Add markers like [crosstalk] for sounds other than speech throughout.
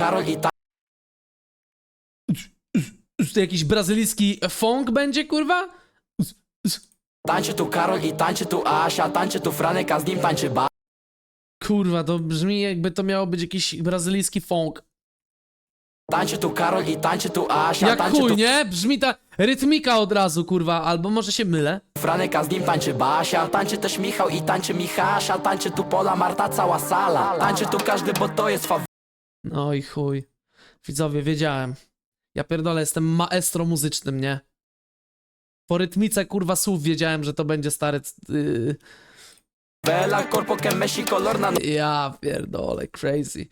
Karol i To jakiś brazylijski funk będzie, kurwa? tańczy tu Karol i tańczy tu Asia, tańczy tu Franek, a z nim tańczy ba. Kurwa, to brzmi jakby to miało być jakiś brazylijski funk. Tańczy tu Karol i tańczy tu Asia, Jak tańczy chuj, tu nie? Brzmi ta rytmika od razu, kurwa, albo może się mylę. Franek, a z nim tańczy Basia, tańczy też Michał i tańczy Michasia, tańczy tu Pola, Marta, cała sala. Tańczy tu każdy, bo to jest faw... No i chuj. Widzowie, wiedziałem. Ja pierdolę, jestem maestro muzycznym, nie? Po rytmice, kurwa, słów wiedziałem, że to będzie stary... Yy... Bella, corpo que Messi, color na Ja pierdolę, crazy.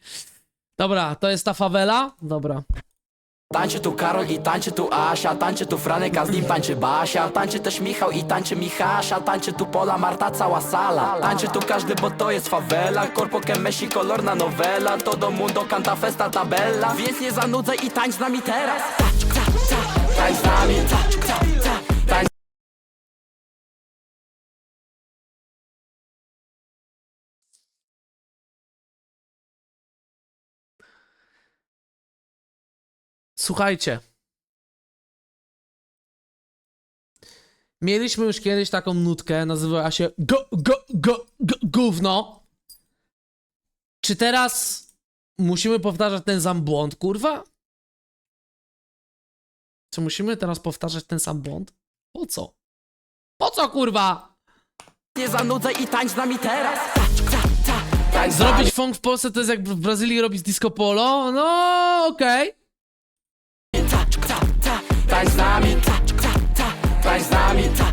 Dobra, to jest ta fawela? Dobra. Tańczy tu Karol i tańczy tu Asia, tańczy tu Franek, a z nim tańczy Basia, tańczy też Michał i tańczy Michasia, tańczy tu Pola, Marta, cała sala. Tańczy tu każdy, bo to jest favela, corpo que Messi, color na novela, todo mundo canta festa tabella, więc nie zanudzaj i tańcz z nami teraz. Tańcz, tańcz, tańcz, tańcz z nami, tańcz, Słuchajcie. Mieliśmy już kiedyś taką nutkę, nazywała się go, go, go, go, gówno. Czy teraz musimy powtarzać ten sam błąd, kurwa? Czy musimy teraz powtarzać ten sam błąd? Po co? Po co, kurwa? Nie zanudzaj i tańcz z nami teraz. Zrobić funk w Polsce to jest jak w Brazylii robić disco polo? No, okej. Tańcz, z nami, tańcz, tańcz, tańcz, tańcz z nami, tańcz,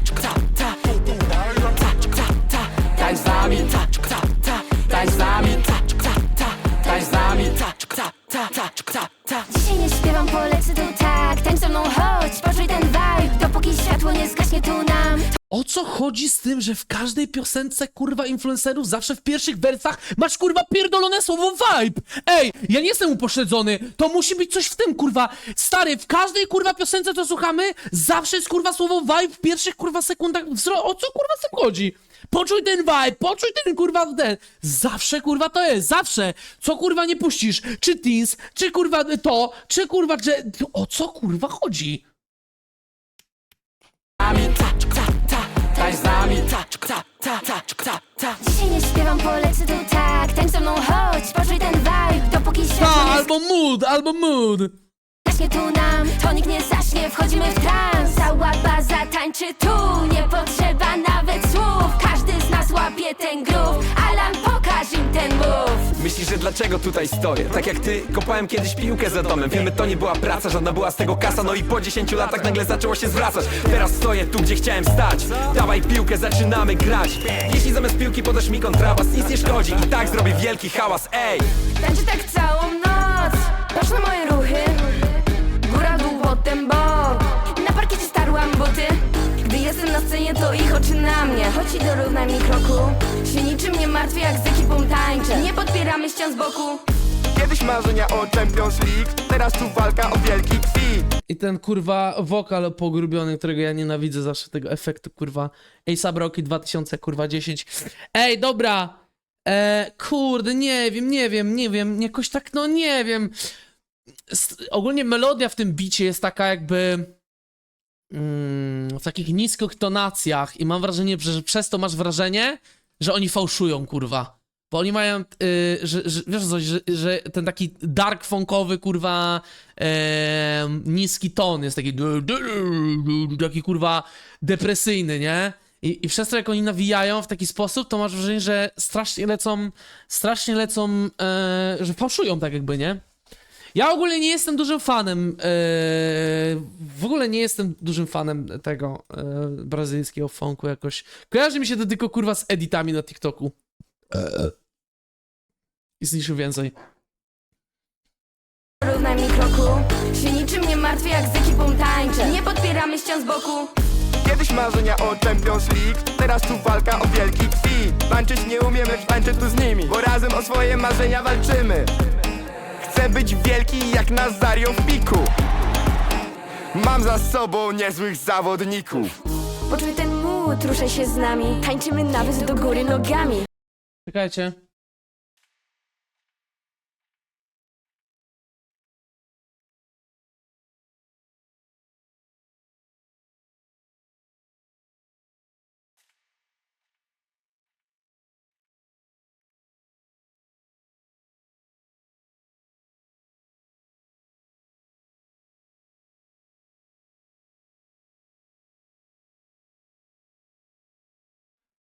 chodzi z tym, że w każdej piosence kurwa influencerów zawsze w pierwszych wersach masz kurwa pierdolone słowo vibe? Ej, ja nie jestem upośledzony, to musi być coś w tym kurwa. Stary, w każdej kurwa piosence co słuchamy, zawsze jest kurwa słowo vibe w pierwszych kurwa sekundach. wzro- O co kurwa z tym chodzi? Poczuj ten vibe, poczuj ten kurwa ten. Zawsze kurwa to jest, zawsze. Co kurwa nie puścisz? Czy teens, czy kurwa to, czy kurwa, że... O co kurwa chodzi? Tańcz, tańcz, tańcz, tańcz. Dzisiaj nie śpiewam, polecę tu tak Tańcz ze mną, chodź, poczuj ten vibe Dopóki Ta, światło nie albo mood, albo mood. zgaśnie tu nam To nikt nie zaśnie, wchodzimy w trans Cała baza tańczy tu Nie potrzeba nawet słów Każdy z nas łapie ten groove Myślisz, że dlaczego tutaj stoję? Tak jak ty, kopałem kiedyś piłkę za domem. Filmy to nie była praca, żadna była z tego kasa. No i po 10 latach nagle zaczęło się zwracać. Teraz stoję tu, gdzie chciałem stać. Dawaj piłkę, zaczynamy grać. Jeśli zamiast piłki podasz mi kontrabas Nic nie szkodzi. I tak zrobię wielki hałas Ej! Tańczy tak martwię, jak z ekipą tańczę Nie podpieramy ścian z boku Kiedyś marzenia o Champions League Teraz tu walka o wielki kwit I ten kurwa wokal pogrubiony, którego ja nienawidzę zawsze tego efektu kurwa. A$AP Rocky 2000 kurwa 10. Ej, dobra. E, kurde, nie wiem, nie wiem, nie wiem, jakoś tak, no nie wiem. S ogólnie melodia w tym bicie jest taka jakby mm, w takich niskich tonacjach i mam wrażenie, że przez to masz wrażenie, że oni fałszują, kurwa. Bo oni mają, y, że, że, wiesz coś, że, że ten taki dark funkowy, kurwa, e, niski ton jest taki, taki kurwa depresyjny, nie? I, I przez to jak oni nawijają w taki sposób, to masz wrażenie, że strasznie lecą, strasznie lecą, e, że fałszują tak jakby, nie? Ja ogólnie nie jestem dużym fanem, e, w ogóle nie jestem dużym fanem tego e, brazylijskiego funku jakoś. Kojarzy mi się to tylko kurwa z editami na TikToku. I z niczym więcej. Równaj mi kroku Się niczym nie martwię, jak z ekipą tańczę Nie podpieramy ścian z boku Kiedyś marzenia o Champions League Teraz tu walka o wielki kwit Tańczyć nie umiem, lecz tańczę tu z nimi Bo razem o swoje marzenia walczymy Chcę być wielki jak Nazario w piku. Mam za sobą niezłych zawodników. Poczuj ten mood, ruszaj się z nami. Tańczymy nawet do góry nogami. Czekajcie.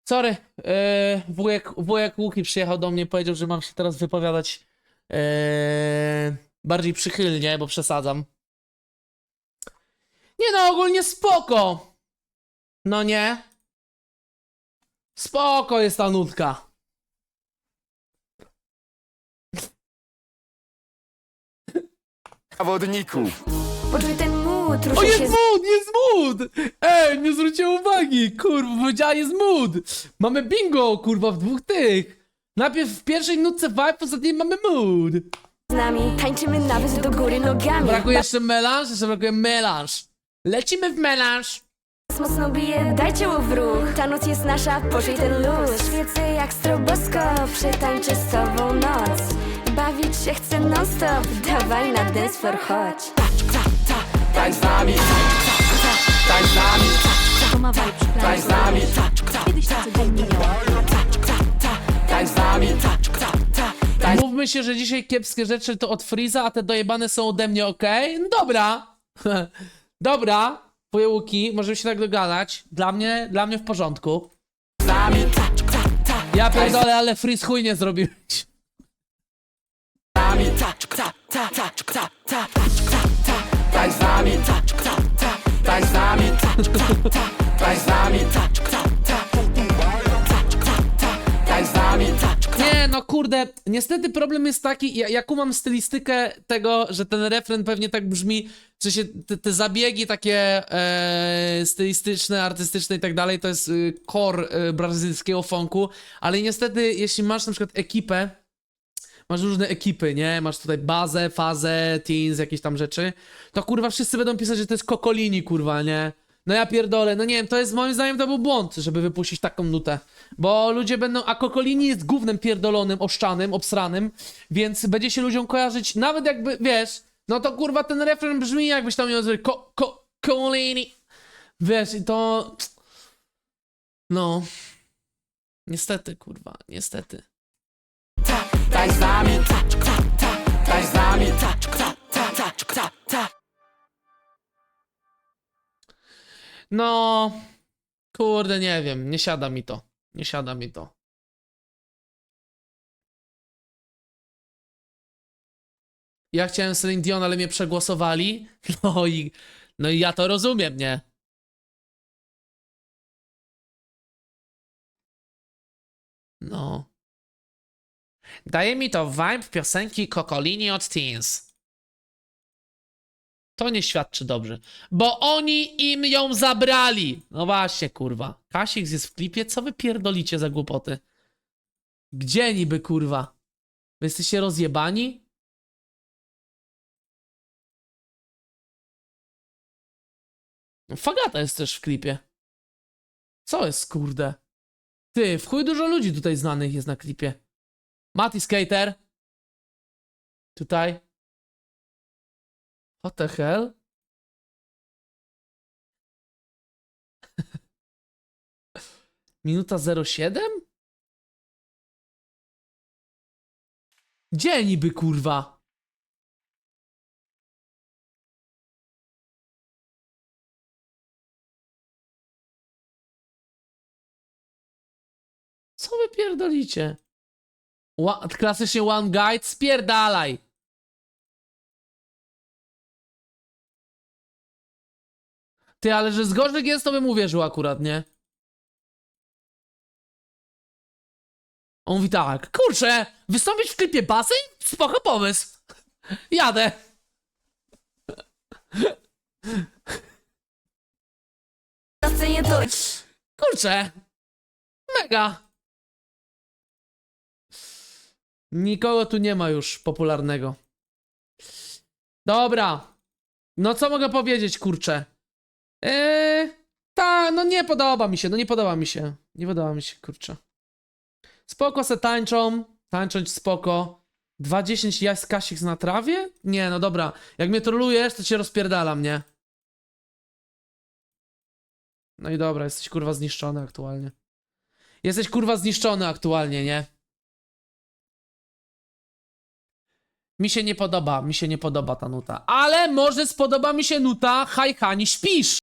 Sorry, yy, wujek, wujek Łuki przyjechał do mnie, powiedział, że mam się teraz wypowiadać yy, bardziej przychylnie, bo przesadzam. Nie no, ogólnie spoko. No nie? Spoko jest ta nutka. zawodników Poczuj ten mód, O, jest się mood, jest mood! Ej, nie zwróciłem uwagi, kurwa, powiedziała jest mood. Mamy bingo, kurwa, w dwóch tych. Najpierw w pierwszej nutce vibe, w ostatniej mamy mood. z nami Tańczymy nawet do góry nogami Brakuje jeszcze melanż, jeszcze brakuje melanż. Lecimy w melanż. Bas mocno bije, daj ciało w ruch Ta noc jest nasza, poczuj ten luz Świecę jak stroboskop, przetańczę z tobą noc Bawić się chcę non stop, dawaj na dance floor, chodź Tańcz z nami Tańcz z nami To ma vibe Tańcz z nami Kiedyś to codziennie miała. Tańcz z nami Mówmy się, że dzisiaj kiepskie rzeczy to od Freeza, a te dojebane są ode mnie, okej? No dobra. [laughs] dobra, twoje łuki, możemy się tak dogadać. Dla mnie, dla mnie w porządku. z nami Ja pierdolę, ale Freeze chuj nie zrobiłeś. nami Nie, no kurde, niestety problem jest taki, ja, ja kumam stylistykę tego, że ten refren pewnie tak brzmi, że się te, te zabiegi takie e, stylistyczne, artystyczne i tak dalej, to jest y, core e, brazylijskiego funku, ale niestety jeśli masz na przykład ekipę, masz różne ekipy, nie? Masz tutaj bazę, fazę, teens, jakieś tam rzeczy, to kurwa wszyscy będą pisać, że to jest Kokolini, kurwa, nie? No ja pierdolę, no nie wiem, to jest moim zdaniem to był błąd, żeby wypuścić taką nutę. Bo ludzie będą, a Kokolini jest gównem pierdolonym, oszczanym, obsranym, więc będzie się ludziom kojarzyć, nawet jakby, wiesz, no to kurwa ten refren brzmi jakbyś tam miał ko, ko, Kokolini. Wiesz, i to... No... Niestety, kurwa, niestety. Tańcz z nami Tańcz z nami No, kurde, nie wiem, nie siada mi to. Nie siada mi to. Ja chciałem Celine Dion, ale mnie przegłosowali. [laughs] No i, no i ja to rozumiem, nie? No. Daje mi to vibe piosenki Kokolini od Teens. To nie świadczy dobrze. Bo oni im ją zabrali. No właśnie, kurwa. Kasik jest w klipie, co wy pierdolicie za głupoty? Gdzie niby, kurwa? Wy jesteście rozjebani? Fagata jest też w klipie. Co jest, kurde? Ty, w chuj dużo ludzi tutaj znanych jest na klipie. Mati Skater. Tutaj. What the hell? [laughs] Minuta 07? Gdzie niby kurwa? Co wy pierdolicie? Ła- klasycznie one guide, spierdalaj! Ty, ale że Zgorzyk jest, to bym uwierzył akurat, nie? On mówi tak, kurczę, wystąpić w klipie basy? Spoko pomysł. [laughs] Jadę. Kurczę. Mega. Nikogo tu nie ma już popularnego. Dobra. No co mogę powiedzieć, kurczę? Eee, ta, no nie podoba mi się, no nie podoba mi się. Nie podoba mi się, kurczę. Spoko se tańczą, tańcząć spoko. 2.10 jaś na trawie? Nie, no dobra. Jak mnie trolujesz, to cię rozpierdalam, nie? No i dobra, jesteś kurwa zniszczony aktualnie. Jesteś kurwa zniszczony aktualnie, nie? Mi się nie podoba, mi się nie podoba ta nuta. Ale może spodoba mi się nuta Haj Hani śpisz!